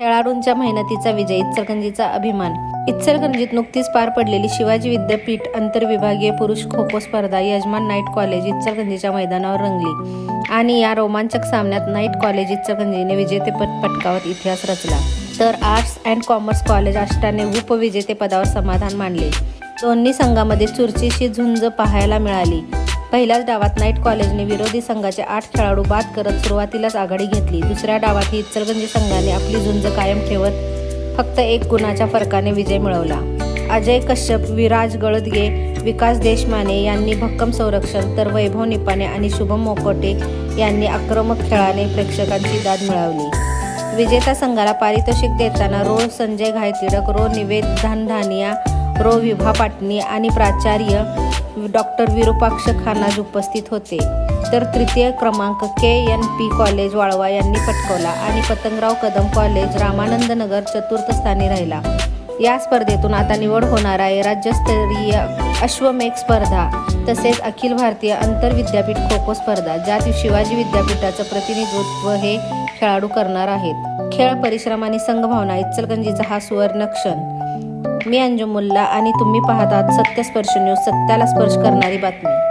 खेळाडूंच्या मेहनतीचा विजय इचलकरंजीचा अभिमान. इचलकरंजीत नुकतीच पार पडलेली शिवाजी विद्यापीठ आंतरविभागीय पुरुष खो खो स्पर्धा यजमान नाईट कॉलेज इचलकरंजीच्या मैदानावर रंगली. आणि या रोमांचक सामन्यात नाईट कॉलेज इचलकरंजीने विजेतेपद पटकावत इतिहास रचला. तर आर्ट्स अँड कॉमर्स कॉलेज आष्टाने उपविजेतेपदावर समाधान मानले. दोन्ही संघामध्ये चुरशीची झुंज पाहायला मिळाली. पहिल्याच डावात नाईट कॉलेजने विरोधी संघाचे आठ खेळाडू बाद करत सुरुवातीलाच आघाडी घेतली. दुसऱ्या डावातही इचलगंजी संघाने आपली झुंज कायम ठेवत फक्त एक गुणाच्या फरकाने विजय मिळवला. अजय कश्यप विराज गळदगे विकास देशमाने यांनी भक्कम संरक्षण तर वैभव निपाने आणि शुभम मोकोटे यांनी आक्रमक खेळाने प्रेक्षकांची दाद मिळवली. विजेता संघाला पारितोषिक देताना रो संजय घायतिडक रो निवेद धानधानिया प्रो विभा पाटणी आणि प्राचार्य डॉक्टर विरूपाक्ष खानाज उपस्थित होते. तर तृतीय क्रमांक K N P college Walwa यांनी पटकवला आणि पतंगराव कदम कॉलेज रामानंद नगर चतुर्थ स्थानी राहिला. या स्पर्धेतून आता निवड होणार आहे राज्यस्तरीय अश्वमेघ स्पर्धा तसेच अखिल भारतीय आंतरविद्यापीठ खो खो स्पर्धा ज्यात शिवाजी विद्यापीठाचं प्रतिनिधित्व हे खेळाडू करणार आहेत. खेळ परिश्रम आणि संघभावना इचलकरंजीचा हा सुवर्ण क्षण. मी अंजुमुल्ला आणि तुम्ही पाहतात सत्यस्पर्श न्यूज सत्याला स्पर्श करणारी बातमी.